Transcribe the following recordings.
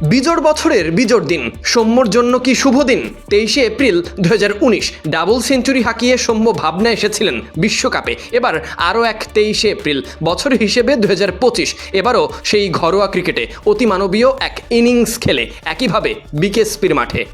বিজোড় বছরের বিজোড় দিন। সৌম্যর জন্য কি শুভ দিন? তেইশে এপ্রিল দুহাজার উনিশ, ডাবল সেঞ্চুরি হাঁকিয়ে সৌম্য ভাবনা এসেছিলেন বিশ্বকাপে। এবার আরও এক তেইশে এপ্রিল, বছর হিসেবে দুহাজার পঁচিশ। এবারও সেই ঘরোয়া ক্রিকেটে অতিমানবীয় এক ইনিংস খেলে, একইভাবে বিকেএসপির মাঠে।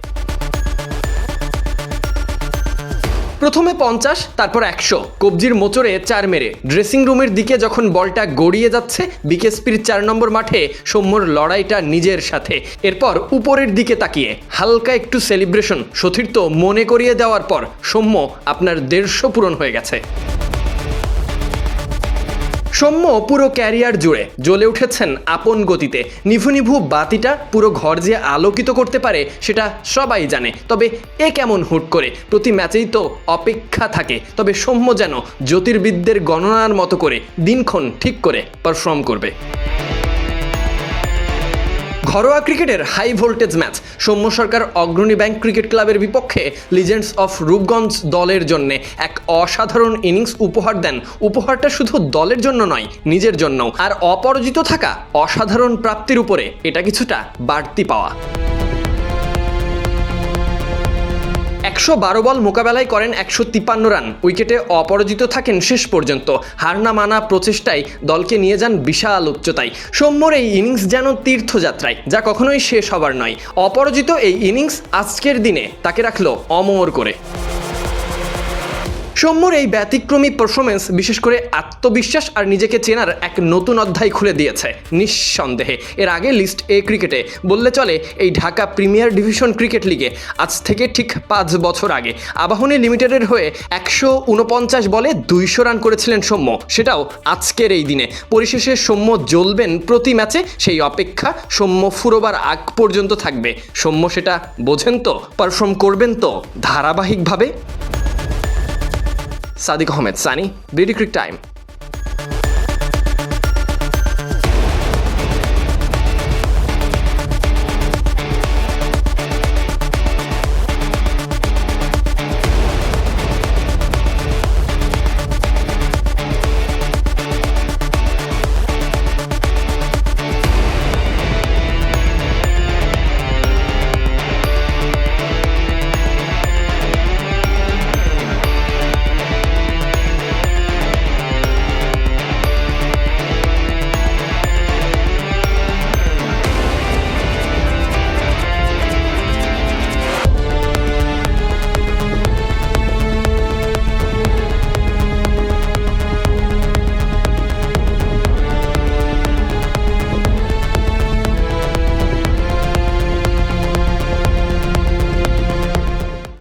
প্রথমে পঞ্চাশ, তারপর একশো। কবজির মোচরে চার মেরে। ড্রেসিং রুমের দিকে যখন বলটা গড়িয়ে যাচ্ছে, বিকেএসপির চার নম্বর মাঠে সৌম্যর লড়াইটা নিজের সাথে। এরপর উপরের দিকে তাকিয়ে, হালকা একটু সেলিব্রেশন সতীর্থ মনে করিয়ে দেওয়ার পর সৌম্য আপনার দেড়শো পূরণ হয়ে গেছে। সৌম্য পুরো ক্যারিয়ার জুড়ে জ্বলে উঠেছেন আপন গতিতে। নিভু নিভু বাতিটা পুরো ঘর যে আলোকিত করতে পারে সেটা সবাই জানে। তবে এ কেমন হুট করে? প্রতি ম্যাচেই তো অপেক্ষা থাকে। তবে সৌম্য যেন জ্যোতির্বিদদের গণনার মতো করে দিনক্ষণ ঠিক করে পারফর্ম করবে। ঘরোয়া ক্রিকেটের high voltage match Soumya Sarkar Agrani bank cricket ক্লাবের বিপক্ষে লিজেন্ডস অফ রূপগঞ্জ দলের জন্য এক অসাধারণ ইনিংস উপহার দেন। উপহারটা শুধু দলের জন্য নয়, নিজের জন্যও। আর অপরাজিত থাকা অসাধারণ প্রাপ্তির উপরে এটা কিছুটা বাড়তি পাওয়া। একশো বারো বল মোকাবেলায় করেন একশো তিপ্পান্ন রান। উইকেটে অপরাজিত থাকেন শেষ পর্যন্ত। হার না মানা প্রচেষ্টায় দলকে নিয়ে যান বিশাল উচ্চতায়। সৌম্যর এই ইনিংস যেন তীর্থযাত্রায়, যা কখনোই শেষ হবার নয়। অপরাজিত এই ইনিংস আজকের দিনে তাকে রাখল অমর করে। সৌম্যর এই ব্যতিক্রমী পারফরমেন্স বিশেষ করে আত্মবিশ্বাস আর নিজেকে চেনার এক নতুন অধ্যায় খুলে দিয়েছে, নিঃসন্দেহে। এর আগে লিস্ট এ ক্রিকেটে বললে চলে, এই ঢাকা প্রিমিয়ার ডিভিশন ক্রিকেট লিগে আজ থেকে ঠিক পাঁচ বছর আগে আবাহনী লিমিটেডের হয়ে একশো উনপঞ্চাশ বলে দুইশো রান করেছিলেন সৌম্য। সেটাও আজকের এই দিনে। পরিশেষে সৌম্য জ্বলবেন প্রতি ম্যাচে, সেই অপেক্ষা সৌম্য ফুরোবার আগ পর্যন্ত থাকবে। সৌম্য সেটা বোঝেন তো পারফর্ম করবেন তো, ধারাবাহিকভাবে? Sadik Ahmed Sunny BD cric time